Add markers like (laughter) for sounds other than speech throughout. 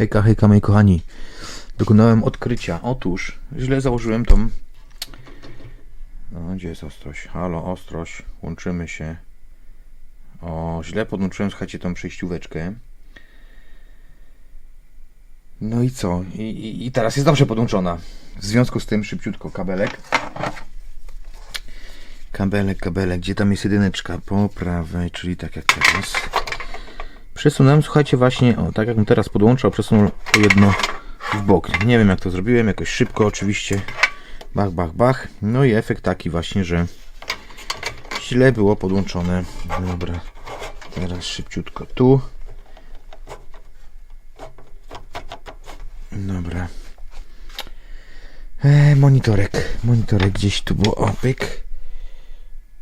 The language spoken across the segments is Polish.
Hejka, hejka, moi kochani. Dokonałem odkrycia. Otóż źle założyłem tą. No, gdzie jest ostrość? Halo, ostrość. Łączymy się. O, źle podłączyłem, słuchajcie, tą przejścióweczkę. No i co? I, i, I teraz jest dobrze podłączona. W związku z tym szybciutko kabelek. Kabelek, kabelek. Gdzie tam jest jedyneczka? Po prawej, czyli tak jak teraz. Przesunąłem, słuchajcie, właśnie, o, tak jakbym teraz podłączał, przesunął jedno w bok. Nie wiem jak to zrobiłem, jakoś szybko oczywiście. Bach, bach, bach. No i efekt taki właśnie, że źle było podłączone. Dobra, teraz szybciutko tu. Dobra. E, monitorek, monitorek gdzieś tu było. O, pyk.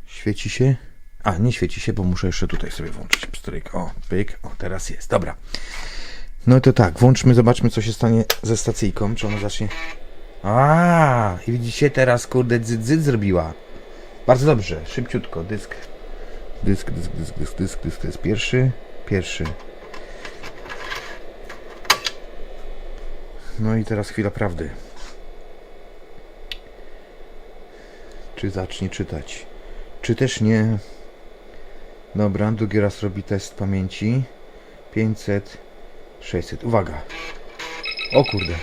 Świeci się? A, nie świeci się, bo muszę jeszcze tutaj sobie włączyć pstryk. O, pyk. O, teraz jest. Dobra. No to tak, włączmy, zobaczmy, co się stanie ze stacyjką. Czy ona zacznie... A, i widzicie, teraz, kurde, dzyt zrobiła. Bardzo dobrze, szybciutko. Dysk. Dysk, dysk, dysk, dysk, dysk, dysk. To jest pierwszy. Pierwszy. No i teraz chwila prawdy. Czy zacznie czytać? Czy też nie? Dobra, drugi raz robi test pamięci. 500, 600. Uwaga. O kurde.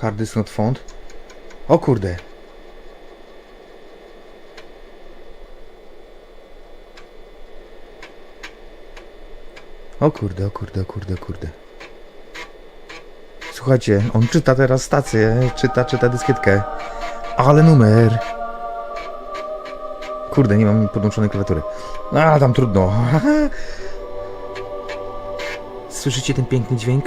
Hard disk not found. O kurde. O kurde, o kurde, o kurde, o kurde. Słuchajcie, on czyta teraz stację, czyta, czyta dyskietkę. Ale numer. Kurde, nie mam podłączonej klawiatury. A, tam trudno. (laughs) Słyszycie ten piękny dźwięk?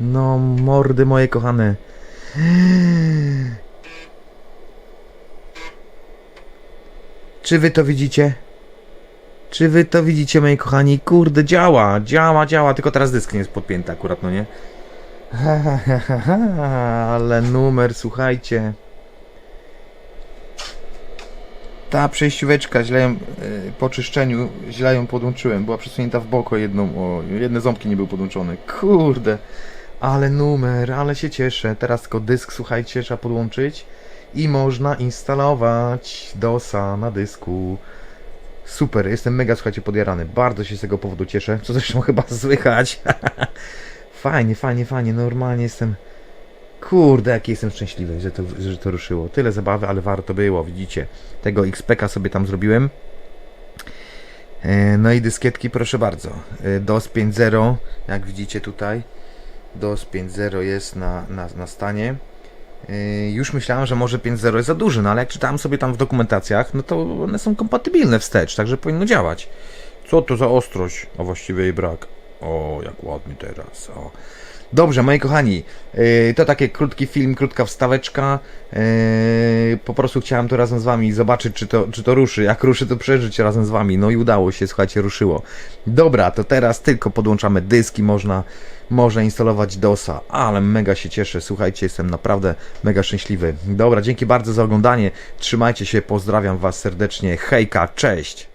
No, mordy moje kochane. Czy wy to widzicie? Czy wy to widzicie, moi kochani? Kurde, działa, działa, działa, tylko teraz dysk nie jest podpięty akurat, no nie? (laughs) Ale numer, słuchajcie. Ta przejścióweczka, źle ją, e, po czyszczeniu, źle ją podłączyłem. Była przesunięta w bok o jedną, o, jedne ząbki nie były podłączone. Kurde, ale numer, ale się cieszę. Teraz tylko dysk, słuchajcie, trzeba podłączyć i można instalować DOSa na dysku. Super, jestem mega, słuchajcie, podjarany. Bardzo się z tego powodu cieszę, co zresztą chyba słychać. (laughs) Fajnie, fajnie, fajnie. Normalnie jestem. Kurde, jaki jestem szczęśliwy, że to, że to ruszyło. Tyle zabawy, ale warto było, widzicie. Tego XPK sobie tam zrobiłem. E, No i dyskietki, proszę bardzo. E, DOS 5.0, jak widzicie tutaj. DOS 5.0 jest na, na, na stanie. E, Już myślałem, że może 5.0 jest za duży, no ale jak czytałem sobie tam w dokumentacjach, no to one są kompatybilne wstecz, także powinno działać. Co to za ostrość, a właściwie jej brak. O, jak ładnie teraz. O. Dobrze, moi kochani, yy, to taki krótki film, krótka wstaweczka. Yy, po prostu chciałem to razem z wami zobaczyć, czy to, czy to ruszy. Jak ruszy, to przeżyć razem z wami. No i udało się, słuchajcie, ruszyło. Dobra, to teraz tylko podłączamy dyski, można, można instalować DOSa, ale mega się cieszę. Słuchajcie, jestem naprawdę mega szczęśliwy. Dobra, dzięki bardzo za oglądanie. Trzymajcie się, pozdrawiam was serdecznie. Hejka, cześć!